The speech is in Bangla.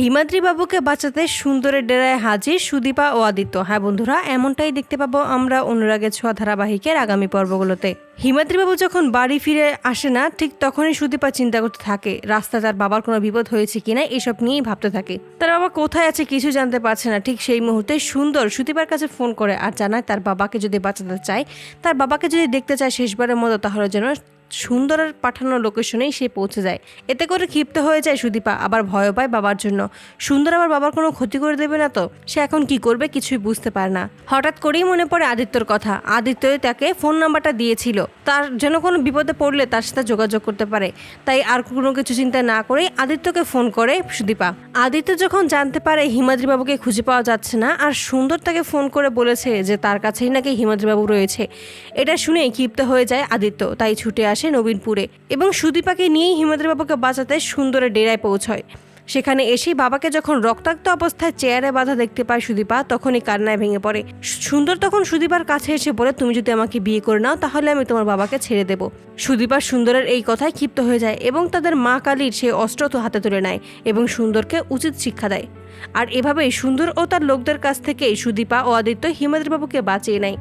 হিমাদ্রি বাবুকে বাঁচাতে সুন্দরের ডেরায় হাজির সুদীপা ও আদিত্য। হ্যাঁ বন্ধুরা, এমনটাই দেখতে পাবো আমরা অনুরাগের ছোঁয়া ধারাবাহিকের আগামী পর্বগুলোতে। হিমাদ্রিবাবু যখন বাড়ি ফিরে আসে না, ঠিক তখনই সুদীপা চিন্তা করতে থাকে, রাস্তা তার বাবার কোনো বিপদ হয়েছে কিনা এসব নিয়েই ভাবতে থাকে। তার বাবা কোথায় আছে কিছু জানতে পারছে না, ঠিক সেই মুহূর্তে সুন্দর সুদীপার কাছে ফোন করে আর জানায় তার বাবাকে যদি বাঁচাতে চায়, তার বাবাকে যদি দেখতে চায় শেষবারের মতো, তাহলে যেন সুন্দরের পাঠানো লোকেশনেই সে পৌঁছে যায়। এতে করে ক্ষিপ্ত হয়ে যায় সুদীপা, আবার ভয় পায় বাবার জন্য। সুন্দর আবার বাবার কোনো ক্ষতি করে দেবে না তো? সে এখন কি করবে কিছুই বুঝতে পারে না। হঠাৎ করেই মনে পড়ে আদিত্যর কথা। আদিত্যই তাকে ফোন নাম্বারটা দিয়েছিল। তার যেন কোনো বিপদে পড়লে তার সাথে যোগাযোগ করতে পারে। তাই আর কোনো কিছু চিন্তা না করেই আদিত্যকে ফোন করে সুদীপা। আদিত্য যখন জানতে পারে হিমাদ্রি বাবুকে খুঁজে পাওয়া যাচ্ছে না, আর সুন্দর তাকে ফোন করে বলেছে যে তার কাছেই নাকি হিমাদ্রি বাবু রয়েছে। এটা শুনেই ক্ষিপ্ত হয়ে যায় আদিত্য। তাই ছুটে আসে নবীনপুরে এবং সুদীপাকে নিয়েই হিমাদ্রি বাবুকে বাঁচাতে সুন্দরে ডেরায় পৌঁছয়। সেখানে এসেই বাবাকে যখন রক্তাক্ত অবস্থায় চেয়ারে বাঁধা দেখতে পায় সুদীপা, তখনই কান্নায় ভেঙে পড়ে। সুন্দর তখন সুদীপার কাছে এসে বলে, তুমি যদি আমাকে বিয়ে করে নাও, তাহলে আমি তোমার বাবাকে ছেড়ে দেব। সুদীপা সুন্দরের এই কথায় ক্ষিপ্ত হয়ে যায় এবং তাদের মা কালীর সে অস্ত্র তো হাতে তুলে নেয় এবং সুন্দরকে উচিত শিক্ষা দেয়। আর এভাবেই সুন্দর ও তার লোকদের কাছ থেকে সুদীপা ও আদিত্য হিমাদ্রি বাবুকে বাঁচিয়ে নেয়।